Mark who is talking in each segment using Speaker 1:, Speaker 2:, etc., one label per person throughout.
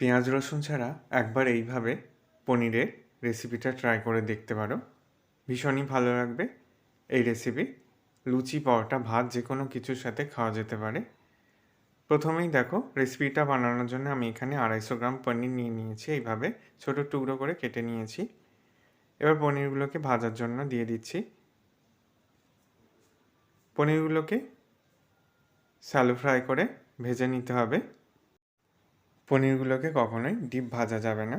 Speaker 1: পেঁয়াজ রসুন ছাড়া একবার এইভাবে পনিরের রেসিপিটা ট্রাই করে দেখতে পারো। ভীষণই ভালো লাগবে এই রেসিপি লুচি, পরোটা, ভাত যে কোনো কিছুর সাথে খাওয়া যেতে পারে। প্রথমেই দেখো রেসিপিটা বানানোর জন্য আমি এখানে আড়াইশো গ্রাম পনির নিয়ে নিয়েছি। এইভাবে ছোটো টুকরো করে কেটে নিয়েছি। এবার পনিরগুলোকে ভাজার জন্য দিয়ে দিচ্ছি। পনিরগুলোকে স্যালো ফ্রাই করে ভেজে নিতে হবে। পনিরগুলোকে কখনোই ডিপ ভাজা যাবে না।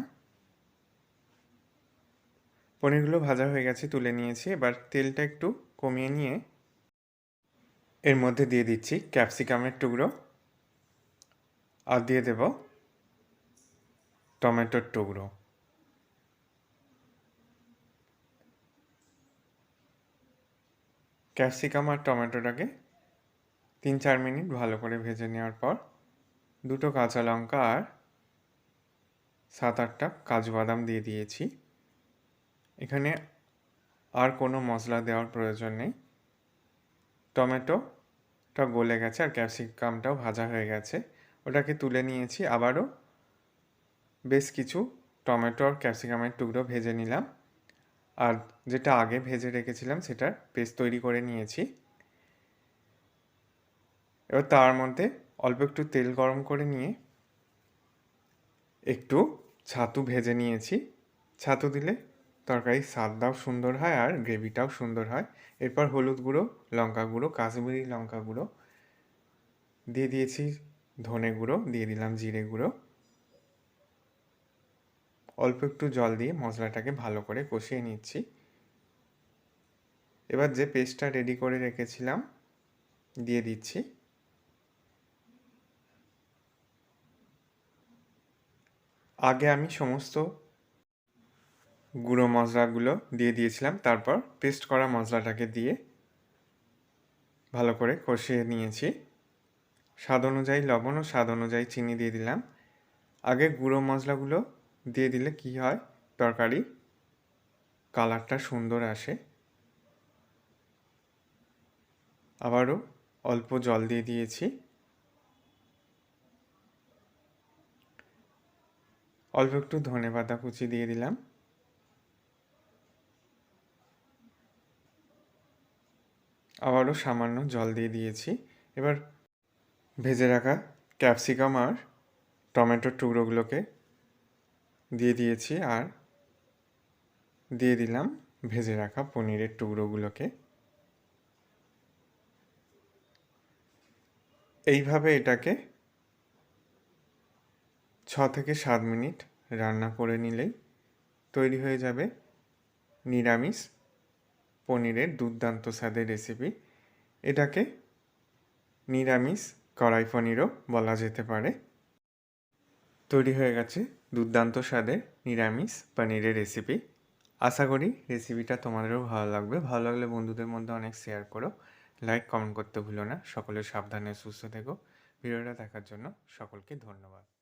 Speaker 1: পনিরগুলো ভাজা হয়ে গেছে, তুলে নিয়েছি। এবার তেলটা একটু কমিয়ে নিয়ে এর মধ্যে দিয়ে দিচ্ছি ক্যাপসিকামের টুকরো। আর দিয়ে দেব টমেটোর টুকরো। ক্যাপসিকাম আর টমেটোটাকে তিন চার মিনিট ভালো করে ভেজে নেওয়ার পর দুটো কাঁচা লঙ্কা আর সাত আটটা কাজু বাদাম দিয়ে দিয়েছি। এখানে আর কোনো মশলা দেওয়ার প্রয়োজন নেই। টমেটোটা গলে গেছে আর ক্যাপসিকামটাও ভাজা হয়ে গেছে। ওটাকে তুলে নিয়েছি, আবারও বেশ কিছু টমেটো আর ক্যাপসিকামের টুকরো ভেজে নিলাম। আর যেটা আগে ভেজে রেখেছিলাম সেটার পেস্ট তৈরি করে নিয়েছি। এবার তার মধ্যে অল্প একটু তেল গরম করে নিয়ে একটু ছাতু ভেজে নিয়েছি। ছাতু দিলে তরকারির স্বাদটাও সুন্দর হয় আর গ্রেভিটাও সুন্দর হয়। এরপর হলুদ গুঁড়ো, লঙ্কা গুঁড়ো, কাশ্মীরি লঙ্কা গুঁড়ো দিয়ে দিয়েছি ধনে গুঁড়ো, দিয়ে দিলাম জিরে গুঁড়ো। অল্প একটু জল দিয়ে মশলাটাকে ভালো করে কষিয়ে নিচ্ছি। এবার যে পেস্টটা রেডি করে রেখেছিলাম, দিয়ে দিচ্ছি। আগে আমি সমস্ত গুঁড়ো মশলাগুলো দিয়ে দিয়েছিলাম, তারপর পেস্ট করা মশলাটাকে দিয়ে ভালো করে কষিয়ে নিয়েছি। স্বাদ অনুযায়ী লবণ ও স্বাদ অনুযায়ী চিনি দিয়ে দিলাম। আগে গুঁড়ো মশলাগুলো দিয়ে দিলে কি হয়? তরকারি কালারটা সুন্দর আসে। আবারও অল্প জল দিয়ে দিয়েছি। অল্প একটু ধনে পাতা কুচি দিয়ে দিলাম। আবারও সামান্য জল দিয়ে দিয়েছি। এবার ভেজে রাখা ক্যাপসিকাম আর টমেটোর টুকরোগুলোকে দিয়ে দিয়েছি আর দিয়ে দিলাম ভেজে রাখা পনিরের টুকরোগুলোকে। এইভাবে এটাকে ছ থেকে সাত মিনিট রান্না করে নিলেই তৈরি হয়ে যাবে নিরামিষ পনিরের দুর্দান্ত স্বাদের রেসিপি। এটাকে নিরামিষ কড়াই পনিরও বলা যেতে পারে। তৈরি হয়ে গেছে দুর্দান্ত স্বাদের নিরামিষ পনিরের রেসিপি। আশা করি রেসিপিটা তোমাদেরও ভালো লাগবে। ভালো লাগলে বন্ধুদের মধ্যে অনেক শেয়ার করো। লাইক কমেন্ট করতে ভুলো না। সকলে সাবধানে সুস্থ থেকো। ভিডিওটা দেখার জন্য সকলকে ধন্যবাদ।